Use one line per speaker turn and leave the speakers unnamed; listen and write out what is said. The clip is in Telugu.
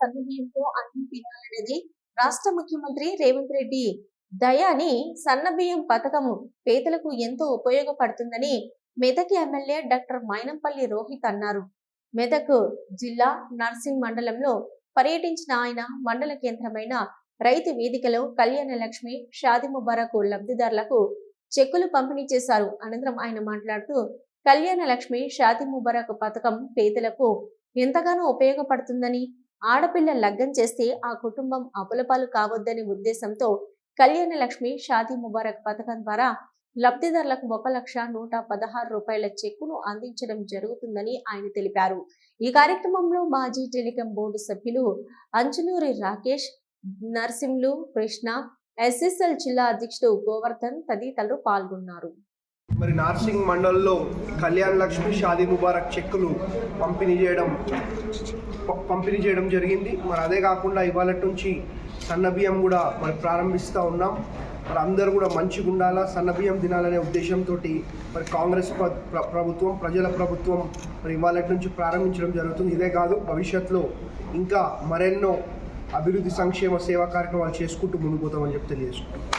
సన్నబియ్యంతో అన్నం తినాలనేది రాష్ట్ర ముఖ్యమంత్రి రేవంత్ రెడ్డి దయాని సన్నబియ్యం పథకం పేదలకు ఎంతో ఉపయోగపడుతుందని మెదక్ ఎమ్మెల్యే డాక్టర్ మైనంపల్లి రోహిత్ అన్నారు. మెదక్ జిల్లా నర్సింగ్ మండలంలో పర్యటించిన ఆయన మండల కేంద్రమైన రైతు వేదికలో కళ్యాణ లక్ష్మి షాది ముబారక్ లబ్ధిదారులకు చెక్కులు పంపిణీ చేశారు. అనంతరం ఆయన మాట్లాడుతూ కళ్యాణ లక్ష్మి షాది ముబారక్ పథకం పేదలకు ఎంతగానో ఉపయోగపడుతుందని ఆడపిల్ల లగ్నం చేస్తే ఆ కుటుంబం అప్పులపాలు కావద్దనే ఉద్దేశంతో కళ్యాణ లక్ష్మి షాదీ ముబారక్ పథకం ద్వారా లబ్ధిదారులకు ఒక లక్ష నూట పదహారు రూపాయల చెక్కును అందించడం జరుగుతుందని ఆయన తెలిపారు. ఈ కార్యక్రమంలో మాజీ టెలికాం బోర్డు సభ్యులు అంచునూరి రాకేష్ నర్సింలు కృష్ణ ఎస్ఎస్ఎల్ జిల్లా అధ్యక్షుడు గోవర్ధన్ తదితరులు పాల్గొన్నారు.
మరి నార్సింగ్ మండల్లో కళ్యాణ్ లక్ష్మి షాదీ ముబారక్ చెక్కులు పంపిణీ చేయడం ప- పంపిణీ చేయడం జరిగింది. మరి అదే కాకుండా ఇవాళ నుంచి సన్నబియ్యం కూడా మరి ప్రారంభిస్తూ ఉన్నాం. మరి అందరూ కూడా మంచిగా ఉండాలా సన్నబియ్యం తినాలనే ఉద్దేశంతో మరి కాంగ్రెస్ ప్రభుత్వం ప్రజల ప్రభుత్వం మరి ఇవాళ నుంచి ప్రారంభించడం జరుగుతుంది. ఇదే కాదు భవిష్యత్తులో ఇంకా మరెన్నో అభివృద్ధి సంక్షేమ సేవా కార్యక్రమాలు చేసుకుంటూ ముందుకు పోతామని చెప్పి తెలియజేసుకుంటాం